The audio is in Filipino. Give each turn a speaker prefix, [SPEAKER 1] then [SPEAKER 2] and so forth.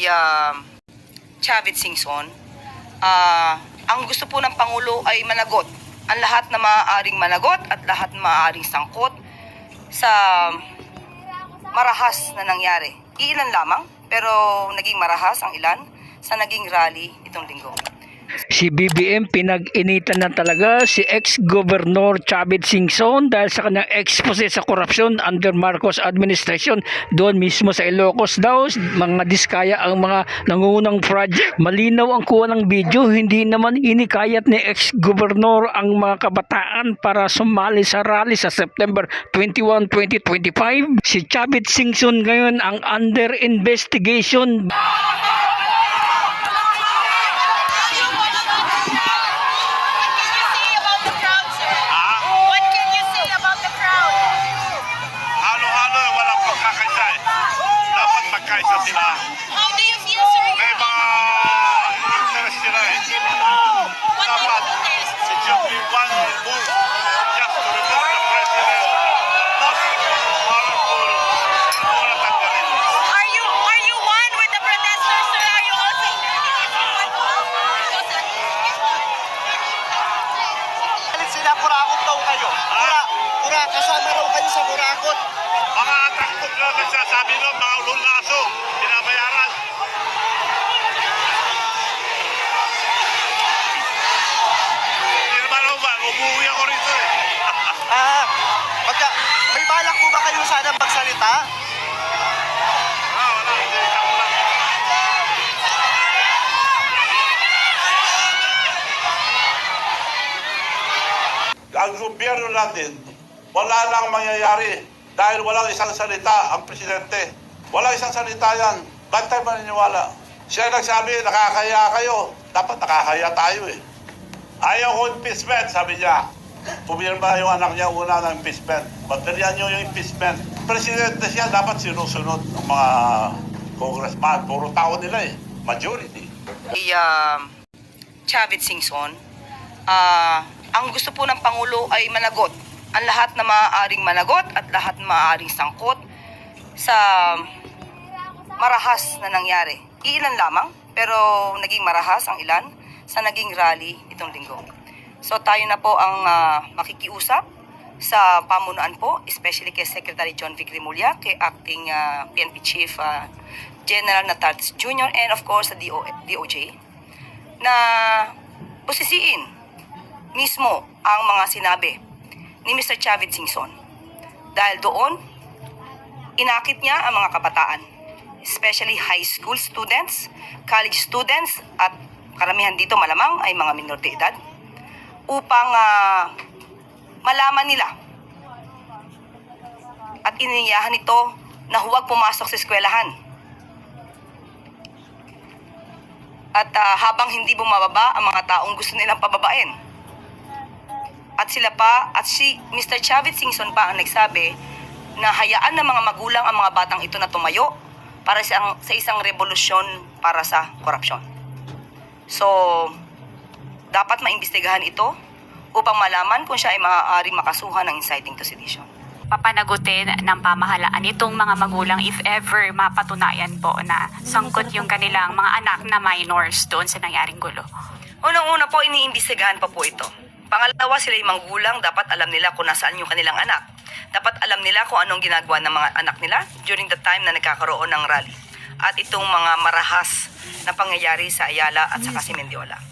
[SPEAKER 1] kay uh, Chavit Singson, ah, ang gusto po ng Pangulo ay managot ang lahat na maaaring managot at lahat na maaaring sangkot sa marahas na nangyari. Iilan lamang, pero naging marahas ang ilan sa naging rally itong linggo.
[SPEAKER 2] Si BBM pinag-initan na talaga si ex-governor Chavit Singson dahil sa kanyang expose sa korupsyon under Marcos administration. Doon mismo sa Ilocos daw, mga diskaya ang mga nangungunang project. Malinaw ang kuha ng video, hindi naman inikayat ni ex-governor ang mga kabataan para sumali sa rally sa September 21, 2025. Si Chavit Singson ngayon ang under investigation
[SPEAKER 3] sa kurakot.
[SPEAKER 4] Mga atrakot na nagsasabi nun, mga ulong laso, binabayaran. Hindi naman ako ba, umuwi ako rito eh.
[SPEAKER 3] Ah, pagka, may balak po ba kayo sana magsalita?
[SPEAKER 4] Ah, wala, hindi, ikaw lang. Ang gobyerno natin, wala lang mangyayari dahil walang isang salita ang presidente. Walang isang salita yan. Ba't tayo maniniwala? Siya nagsabi, nakakaya kayo. Dapat nakakaya tayo eh. Ayaw ko impeachment, sabi niya. Pumirma yung anak niya una ng impeachment. Baterian niyo yung impeachment. Presidente siya, dapat sinusunod ng mga congressman. Puro tao nila eh. Majority.
[SPEAKER 1] Kay uh, Chavit Singson, ah, ang gusto po ng Pangulo ay managot ang lahat na maaaring managot at lahat na maaaring sangkot sa marahas na nangyari. Iilan lamang, pero naging marahas ang ilan sa naging rally itong linggo. So tayo na po ang ah, makikiusap sa pamunuan po, especially kay Secretary John Vic Rimulya, kay Acting ah, PNP Chief ah, General Natards Jr. and of course sa DO, DOJ na busisiin mismo ang mga sinabi ni Mr. Chavit Singson. Dahil doon, inakit niya ang mga kabataan, especially high school students, college students, at karamihan dito malamang ay mga minor de edad, upang ah, malaman nila at iniyahan ito na huwag pumasok sa eskwelahan. At ah, habang hindi bumababa ang mga taong gusto nilang pababain. At sila pa, at si Mr. Chavit Singson pa ang nagsabi na hayaan ng mga magulang ang mga batang ito na tumayo para sa, sa isang revolusyon para sa korupsyon. So, dapat maimbestigahan ito upang malaman kung siya ay maaaring makasuhan ng inciting to sedition.
[SPEAKER 5] papanagutin ng pamahalaan itong mga magulang if ever mapatunayan po na sangkot yung kanilang mga anak na minors doon sa nangyaring gulo.
[SPEAKER 1] Unang-una po, iniimbestigahan pa po ito. Pangalawa, sila yung magulang, dapat alam nila kung nasaan yung kanilang anak. Dapat alam nila kung anong ginagawa ng mga anak nila during the time na nagkakaroon ng rally. At itong mga marahas na pangyayari sa Ayala at sa Mendiola.